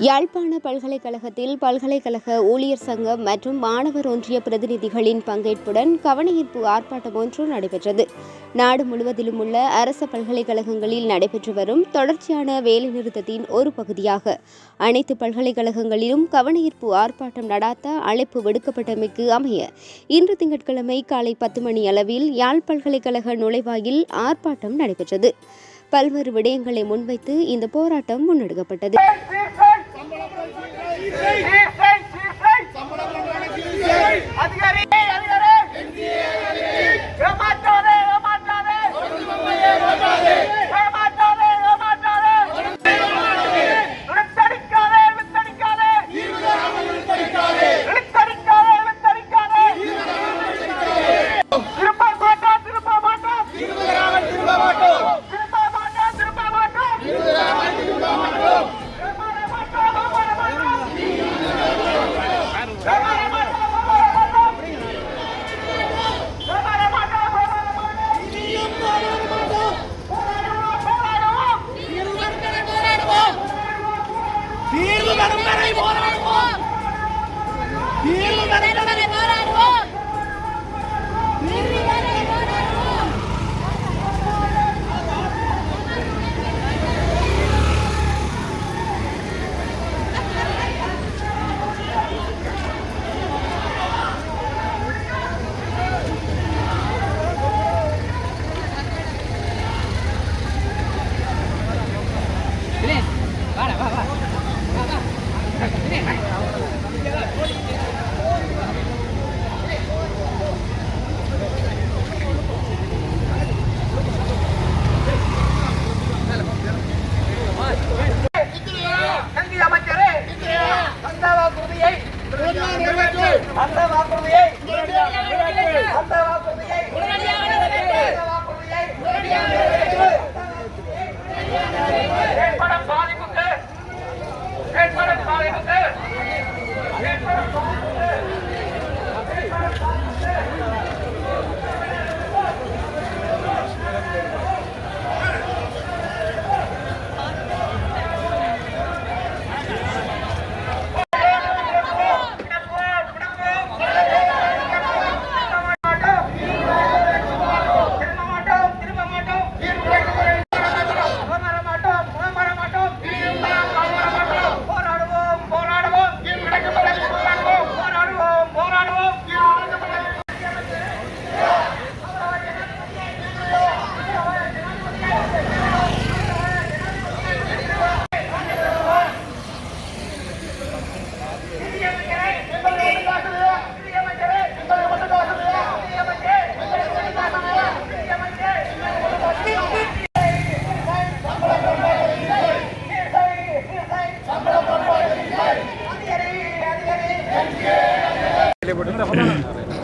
யாழ்ப்பாண பல்கலைக்கழகத்தில் பல்கலைக்கழக ஊழியர் சங்கம் மற்றும் மாணவர் ஒன்றிய பிரதிநிதிகளின் பங்கேற்புடன் கவனஈர்ப்பு ஆர்ப்பாட்டம் ஒன்று நடைபெற்றது. நாடு முழுவதிலும் உள்ள அரச பல்கலைக்கழகங்களில் நடைபெற்று வரும் தொடர்ச்சியான வேலைநிறுத்தத்தின் ஒரு பகுதியாக அனைத்து பல்கலைக்கழகங்களிலும் கவனஈர்ப்பு ஆர்ப்பாட்டம் நடாத்த அழைப்பு விடுக்கப்பட்டமைக்கு அமைய இன்று திங்கட்கிழமை காலை பத்து மணி அளவில் யாழ் பல்கலைக்கழக நுழைவாயில் ஆர்ப்பாட்டம் நடைபெற்றது. பல்வேறு விடயங்களை முன்வைத்து இந்த போராட்டம் முன்னெடுக்கப்பட்டது. అధిక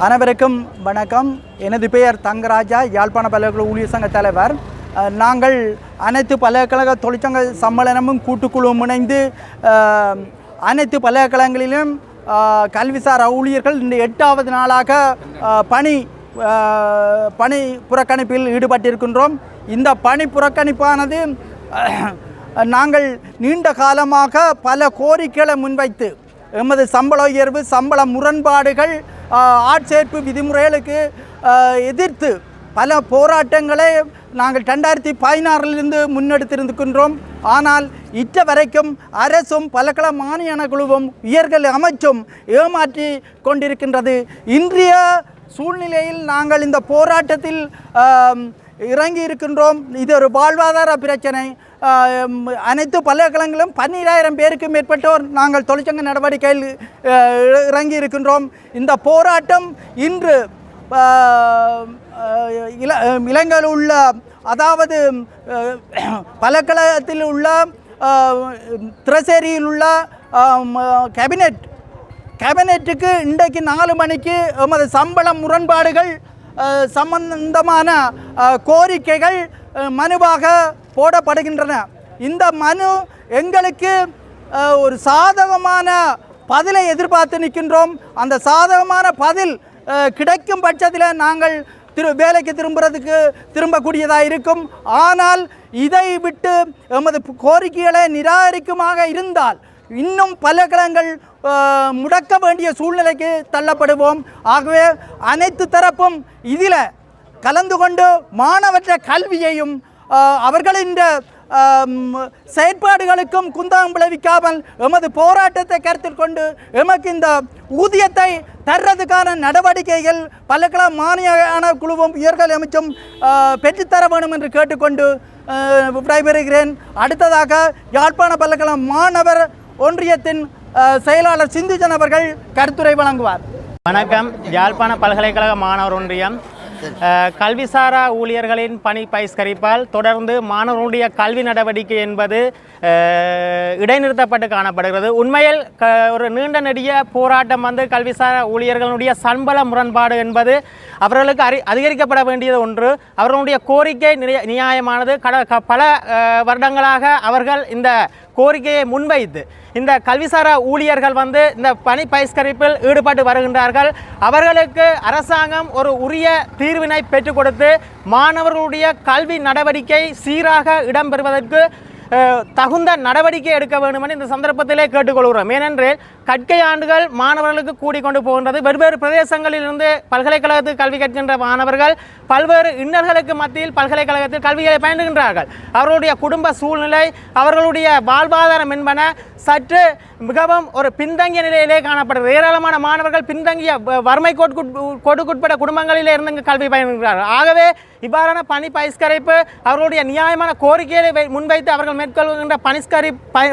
அனைவருக்கும் வணக்கம். எனது பெயர் தங்கராஜா. யாழ்ப்பாண பல்கலைக்கழக ஊழியர் சங்க தலைவர். நாங்கள் அனைத்து பல்கலைக்கழக தொழிற்சங்க சம்மேளனமும் கூட்டுக்குழுவும் இணைந்து அனைத்து பல்கலைக்கழகங்களிலும் கல்விசார் ஊழியர்கள் இந்த எட்டாவது நாளாக பணி பணி புறக்கணிப்பில் ஈடுபட்டிருக்கின்றோம். இந்த பணி புறக்கணிப்பானது நாங்கள் நீண்ட காலமாக பல கோரிக்கைகளை முன்வைத்து எமது சம்பள உயர்வு சம்பள முரண்பாடுகள் ஆட்சேர்ப்பு விதிமுறைகளுக்கு எதிர்த்து பல போராட்டங்களை நாங்கள் ரெண்டாயிரத்தி பதினாறிலிருந்து முன்னெடுத்திருக்கின்றோம். ஆனால் இற்ற வரைக்கும் அரசும் பலகல மானியன குழுவும் உயர்கள் அமைச்சும் ஏமாற்றி கொண்டிருக்கின்றது. இன்றைய சூழ்நிலையில் நாங்கள் இந்த போராட்டத்தில் இறங்கி இருக்கின்றோம் இது ஒரு வாழ்வாதார பிரச்சனை. அனைத்து பல்கலைக்கழகங்களும் பன்னிராயிரம் பேருக்கு மேற்பட்டோர் நாங்கள் தொழிற்சங்க நடவடிக்கையில் இறங்கி இருக்கின்றோம் இந்த போராட்டம் இன்று இல இலங்கையில் உள்ள அதாவது அஹ், பல்கலைக்கழகத்தில் உள்ள திரசேரியில் உள்ள கேபினெட் கேபினெட்டுக்கு இன்றைக்கு நாலு மணிக்கு எமது சம்பள முரண்பாடுகள் சம்பந்தமான கோரிக்கைகள் மனுவாக போடப்படுகின்றன. இந்த மனு எங்களுக்கு ஒரு சாதகமான பதிலை எதிர்பார்த்து நிற்கின்றோம். அந்த சாதகமான பதில் கிடைக்கும் பட்சத்தில் நாங்கள் திரு வேலைக்கு திரும்புறதுக்கு திரும்பக்கூடியதாக இருக்கும். ஆனால் இதை விட்டு எமது கோரிக்கைகளை நிராகரிக்குமாக இருந்தால் இன்னும் பல களங்கள் முடக்க வேண்டிய சூழ்நிலைக்கு தள்ளப்படுவோம். ஆகவே அனைத்து தரப்பும் இதில் கலந்து கொண்டு மாணவற்ற கல்வியையும் அவர்களின் செயற்பாடுகளுக்கும் குந்தகம் விளைவிக்காமல் எமது போராட்டத்தை கருத்தில் கொண்டு எமக்கு இந்த ஊதியத்தை தர்றதுக்கான நடவடிக்கைகள் பல்லக்கள மானியான குழுவும் உயர்கல்வி அமைச்சும் பெற்றுத்தர வேண்டும் என்று கேட்டுக்கொண்டு விடைபெறுகிறேன். அடுத்ததாக யாழ்ப்பாண பல்லக்களம் மாணவர் ஒன்றியத்தின் செயலாளர் சிந்துஜன் அவர்கள் கருத்துரை வழங்குவார். வணக்கம். யாழ்ப்பாண பல்கலைக்கழக மாணவர் ஒன்றியம் கல்விசாரா ஊழியர்களின் பணி பயிஸ்கரிப்பால் தொடர்ந்து மாணவர்களுடைய கல்வி நடவடிக்கை என்பது இடைநிறுத்தப்பட்டு காணப்படுகிறது. உண்மையில் க ஒரு நீண்ட நெடிய போராட்டம் வந்து கல்விசாரா ஊழியர்களுடைய சம்பள முரண்பாடு என்பது அவர்களுக்கு அறி அதிகரிக்கப்பட வேண்டியது ஒன்று. அவர்களுடைய கோரிக்கை நியாயமானது. கட க- பல வருடங்களாக அவர்கள் இந்த கோரிக்கையை முன்வைத்து இந்த கல்விசாரா ஊழியர்கள் வந்து இந்த பணி பயிஸ்கரிப்பில் ஈடுபட்டு வருகின்றார்கள். அவர்களுக்கு அரசாங்கம் ஒரு உரிய தீர்வினை பெற்றுக் கொடுத்து மாணவர்களுடைய கல்வி நடவடிக்கை சீராக இடம்பெறுவதற்கு தகுந்த நடவடிக்கை எடுக்க வேண்டும் இந்த சந்தர்ப்பத்திலே கேட்டுக்கொள்கிறோம். ஏனென்றால் கற்கை ஆண்டுகள் மாணவர்களுக்கு கூடிக்கொண்டு போகின்றது. வெவ்வேறு பிரதேசங்களிலிருந்து பல்கலைக்கழகத்தில் கல்வி கற்கின்ற மாணவர்கள் பல்வேறு இன்னல்களுக்கு மத்தியில் பல்கலைக்கழகத்தில் கல்விகளை பயின்றுகின்றார்கள். அவர்களுடைய குடும்ப சூழ்நிலை அவர்களுடைய வாழ்வாதாரம் என்பன சற்று மிகவும் ஒரு பின்தங்கிய நிலையிலே காணப்படுகிறது. ஏராளமான மாணவர்கள் பின்தங்கிய வ- வறுமை கோட்குட் குடும்பங்களிலே இருந்து இங்கு கல்வி பயின்றுகிறார்கள் ஆகவே இவ்வாறான பணி பயிஸ்கரைப்பு அவர்களுடைய நியாயமான கோரிக்கைகளை வை- முன்வைத்து அவர்கள் மேற்கொள்கின்ற பணிஸ்கரி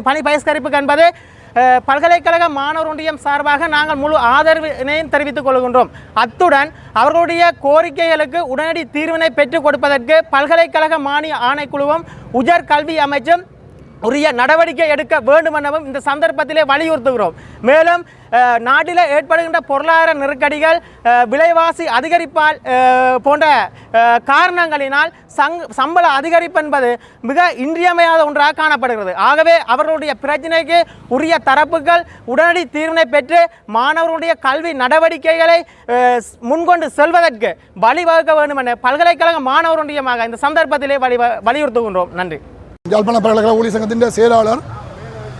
பணி பகிஷ்கரிப்பு என்பது பல்கலைக்கழக மாணவர் ஒன்றியம் சார்பாக நாங்கள் முழு ஆதரவினையும் தெரிவித்துக் கொள்கின்றோம். அத்துடன் அவர்களுடைய கோரிக்கைகளுக்கு உடனடி தீர்வினை பெற்றுக் கொடுப்பதற்கு பல்கலைக்கழக மானிய ஆணைக்குழுவும் உயர் கல்வி அமைச்சும் உரிய நடவடிக்கை எடுக்க வேண்டும் எனவும் இந்த சந்தர்ப்பத்திலே வலியுறுத்துகிறோம். மேலும் நாட்டில் ஏற்படுகின்ற பொருளாதார நெருக்கடிகள் விலைவாசி அதிகரிப்பால் போன்ற காரணங்களினால் சங் சம்பள அதிகரிப்பு என்பது மிக இன்றியமையாத ஒன்றாக காணப்படுகிறது. ஆகவே அவர்களுடைய பிரச்சனைக்கு உரிய தரப்புகள் உடனடி தீர்வினை பெற்று மாணவர்களுடைய கல்வி நடவடிக்கைகளை முன்கொண்டு செல்வதற்கு வழிவகுக்க வேண்டும் என பல்கலைக்கழக மாணவருடையமாக இந்த சந்தர்ப்பத்திலே வழி வலியுறுத்துகின்றோம். நன்றி. யாழ்ப்பாண பல்கலைக்கழக ஊழியர் சங்கத்தின் செயலாளர்.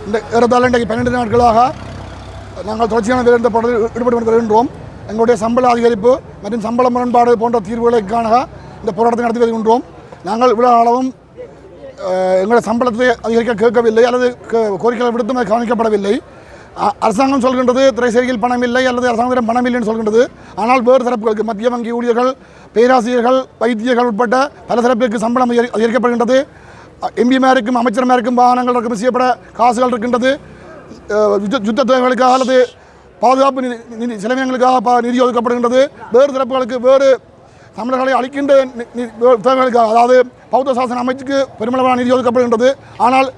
இந்த ஏறத்தாழ இன்றைக்கு பன்னெண்டு நாட்களாக நாங்கள் தொடர்ச்சியான வேலை போராட்டத்தில் ஈடுபட்டு வருகின்றோம். எங்களுடைய சம்பள அதிகரிப்பு மற்றும் சம்பள முரண்பாடு போன்ற தீர்வுகளுக்கான இந்த போராட்டத்தை நடத்தி வருகின்றோம். நாங்கள் இவ்வளோ அளவும் எங்களுடைய சம்பளத்தை அதிகரிக்க கேட்கவில்லை அல்லது கோரிக்கைகளை விடுத்தும் அது கவனிக்கப்படவில்லை. அரசாங்கம் சொல்கின்றது திரைசேரியில் பணம் இல்லை அல்லது அரசாங்கத்திடம் பணம் இல்லைன்னு சொல்கின்றது. ஆனால் வேறு தரப்புகளுக்கு மத்திய வங்கி ஊழியர்கள் பேராசிரியர்கள் வைத்தியர்கள் உட்பட்ட பல தரப்பிற்கு சம்பளம் அதிகரிக்கப்படுகின்றது. எம்பிமாருக்கும் அமைச்சர்மாருக்கும் வாகனங்கள் இருக்கும் செய்யப்பட காசுகள் இருக்கின்றது. யுத்த தேவைகளுக்காக அல்லது பாதுகாப்பு நிதி செலவினங்களுக்காக நிதி ஒதுக்கப்படுகின்றது. வேறு தரப்புகளுக்கு வேறு தமிழர்களை அளிக்கின்ற தேவைகளுக்காக அதாவது பௌத்த சாசன அமைச்சுக்கு பெருமளவான நிதி ஒதுக்கப்படுகின்றது. ஆனால்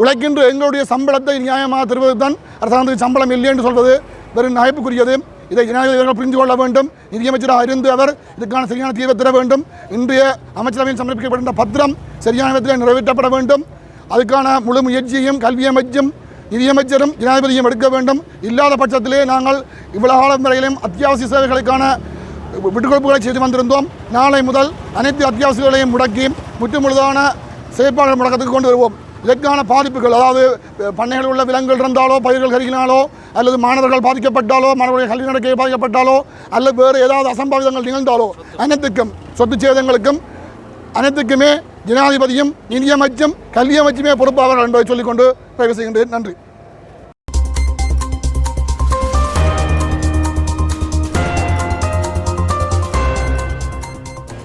உழைக்கின்ற எங்களுடைய சம்பளத்தை நியாயமாக தருவது தான் அரசாங்கத்துக்கு சம்பளம் இல்லை என்று சொல்வது வெறும் நகைப்புக்குரியது. இதை ஜனாதிபதிகள் புரிந்து கொள்ள வேண்டும். நிதியமைச்சராக இருந்து அவர் இதுக்கான சரியான தீர்வை தர வேண்டும். இன்றைய அமைச்சரவையில் சமர்ப்பிக்கப்பட்ட பத்திரம் சரியான விதத்தில் நிறைவேற்றப்பட வேண்டும். அதுக்கான முழு முயற்சியையும் கல்வி அமைச்சும் நிதியமைச்சரும் ஜனாதிபதியும் எடுக்க வேண்டும். இல்லாத பட்சத்திலே நாங்கள் இவ்வளவு காலம் வரையிலும் அத்தியாவசிய சேவைகளுக்கான விட்டுக்கொடுப்புகளை செய்து வந்திருந்தோம். நாளை முதல் அனைத்து அத்தியாவசியங்களையும் முடக்கி முற்று முழுதான செயற்பாடுகள் முடக்கத்துக்கு கொண்டு வருவோம். இதற்கான பாதிப்புகள் அதாவது அஹ், பண்ணைகளில் உள்ள விலங்குகள் இருந்தாலோ பயிர்கள் கருகினாலோ அல்லது மாணவர்கள் பாதிக்கப்பட்டாலோ மாணவர்கள் கல்வி நடக்கை பாதிக்கப்பட்டாலோ அல்லது வேறு ஏதாவது அசம்பாவிதங்கள் நிகழ்ந்தாலோ அனைத்துக்கும் சொத்து சேதங்களுக்கும் அனைத்துக்குமே ஜனாதிபதியும் நிதியமைச்சும் கல்வி அமைச்சுமே பொறுப்பாளர்கள் என்பதை சொல்லிக்கொண்டு நிறைவு செய்கின்றேன். நன்றி.